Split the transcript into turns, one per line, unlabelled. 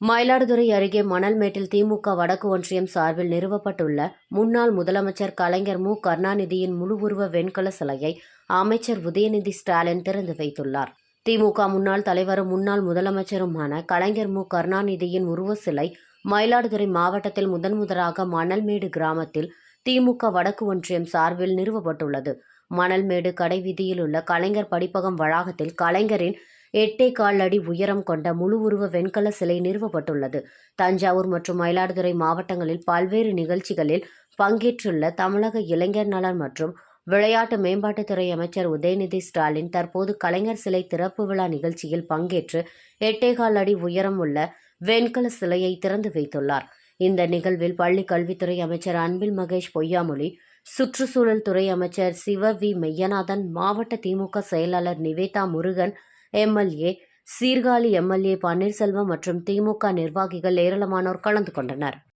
மயிலாடுதுறை அருகே மணல்மேட்டில் திமுக வடக்கு ஒன்றியம் சார்பில் நிறுவப்பட்டுள்ள முன்னாள் முதலமைச்சர் கலைஞர் மு. கருணாநிதியின் முழு உருவ வெண்கல சிலையை அமைச்சர் உதயநிதி ஸ்டாலின் திறந்து வைத்துள்ளார். திமுக முன்னாள் தலைவரும் முன்னாள் முதலமைச்சருமான கலைஞர் மு. கருணாநிதியின் உருவ சிலை மயிலாடுதுறை மாவட்டத்தில் முதன்முதலாக மணல்மேடு கிராமத்தில் திமுக வடக்கு ஒன்றியம் சார்பில் நிறுவப்பட்டுள்ளது. மணல்மேடு கடைவீதியில் உள்ள கலைஞர் படிப்பகம் வளாகத்தில் கலைஞரின் எட்டே கால் அடி உயரம் கொண்ட முழு உருவ வெண்கல சிலை நிறுவப்பட்டுள்ளது. தஞ்சாவூர் மற்றும் மயிலாடுதுறை மாவட்டங்களில் பல்வேறு நிகழ்ச்சிகளில் பங்கேற்றுள்ள தமிழக இளைஞர் நலன் மற்றும் விளையாட்டு மேம்பாட்டுத்துறை அமைச்சர் உதயநிதி ஸ்டாலின் தற்போது கலைஞர் சிலை திறப்பு விழா நிகழ்ச்சியில் பங்கேற்று எட்டேகால் அடி உயரம் உள்ள வெண்கல சிலையை திறந்து வைத்துள்ளார். இந்த நிகழ்வில் பள்ளி கல்வித்துறை அமைச்சர் அன்பில் மகேஷ் பொய்யாமொழி சுற்றுச்சூழல் துறை அமைச்சர் சிவ வி மெய்யநாதன் மாவட்ட திமுக செயலாளர் நிவேதா முருகன் எம்எல்ஏ சீர்காழி எம்எல்ஏ பன்னீர்செல்வம் மற்றும் திமுக நிர்வாகிகள் ஏராளமானோர் கலந்து கொண்டனர்.